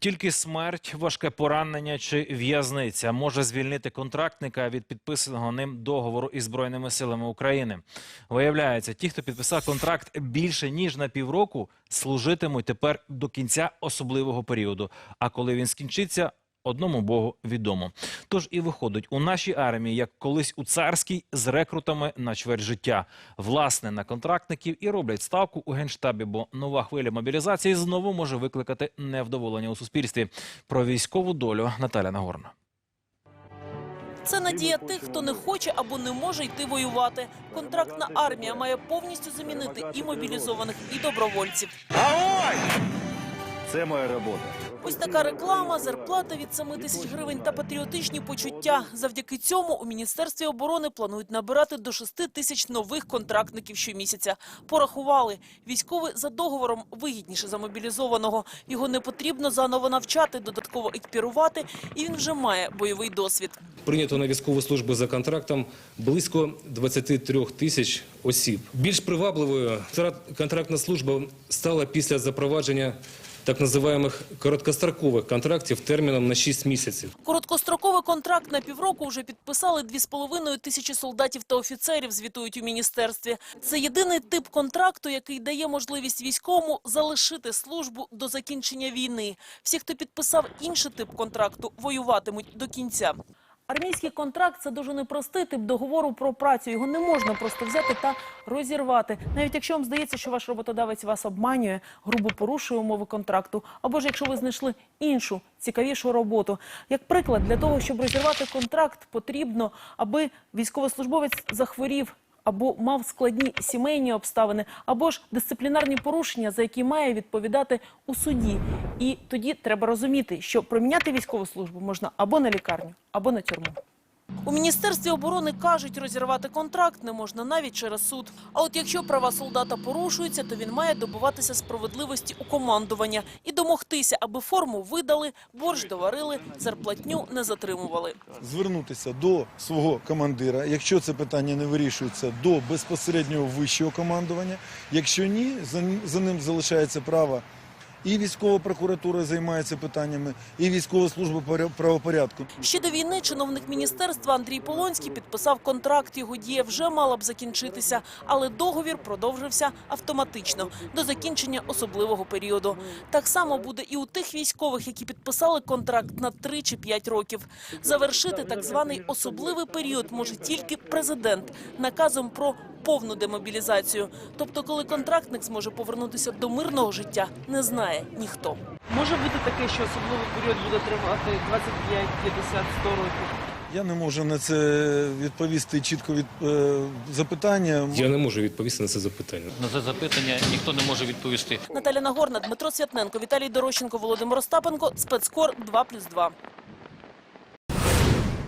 Тільки смерть, важке поранення чи в'язниця може звільнити контрактника від підписаного ним договору із збройними силами України. Виявляється, ті, хто підписав контракт більше ніж на півроку, служитимуть тепер до кінця особливого періоду. А коли він скінчиться, одному Богу відомо. Тож і виходить у нашій армії, як колись у царській, з рекрутами на чверть життя. Власне, на контрактників і роблять ставку у генштабі, бо нова хвиля мобілізації знову може викликати невдоволення у суспільстві. Про військову долю Наталя Нагорна. Це надія тих, хто не хоче або не може йти воювати. Контрактна армія має повністю замінити і мобілізованих, і добровольців. Це моя робота. Ось така реклама, зарплата від 7 тисяч гривень та патріотичні почуття. Завдяки цьому у міністерстві оборони планують набирати до 6 тисяч нових контрактників щомісяця. Порахували, військовий за договором вигідніше за мобілізованого. Його не потрібно заново навчати, додатково екіпірувати, і він вже має бойовий досвід. Прийнято на військову службу за контрактом близько 23 тисяч осіб. Більш привабливою контрактна служба стала після запровадження так називаємих короткострокових контрактів терміном на 6 місяців. Короткостроковий контракт на півроку вже підписали 2,5 тисячі солдатів та офіцерів, звітують у міністерстві. Це єдиний тип контракту, який дає можливість військовому залишити службу до закінчення війни. Всі, хто підписав інший тип контракту, воюватимуть до кінця. Армійський контракт – це дуже непростий тип договору про працю. Його не можна просто взяти та розірвати. Навіть якщо вам здається, що ваш роботодавець вас обманює, грубо порушує умови контракту, або ж якщо ви знайшли іншу, цікавішу роботу. Як приклад, для того, щоб розірвати контракт, потрібно, аби військовослужбовець захворів, або мав складні сімейні обставини, або ж дисциплінарні порушення, за які має відповідати у суді. І тоді треба розуміти, що проміняти військову службу можна або на лікарню, або на тюрму. У міністерстві оборони кажуть, розірвати контракт не можна навіть через суд. А от якщо права солдата порушуються, то він має добуватися справедливості у командування і домогтися, аби форму видали, борщ доварили, зарплатню не затримували. звернутися до свого командира. Якщо це питання не вирішується, до безпосереднього вищого командування. Якщо ні, за, ним залишається право. І військова прокуратура займається питаннями, і військова служба поря- правопорядку. Ще до війни чиновник міністерства Андрій Полонський підписав контракт. Його дія вже мала б закінчитися, але договір продовжився автоматично до закінчення особливого періоду. Так само буде і у тих військових, які підписали контракт на 3 чи 5 років. Завершити так званий особливий період може тільки президент наказом про повну демобілізацію. Тобто, коли контрактник зможе повернутися до мирного життя, не знає ніхто. Може бути таке, що особливий період буде тривати 25, 50, 100 років. Я не можу на це відповісти чітко від е, запитання. Я не можу відповісти на це запитання. На це запитання ніхто не може відповісти. Наталя Нагорна, Дмитро Святненко, Віталій Дорощенко, Володимир Остапенко. Спецкор 2+,2.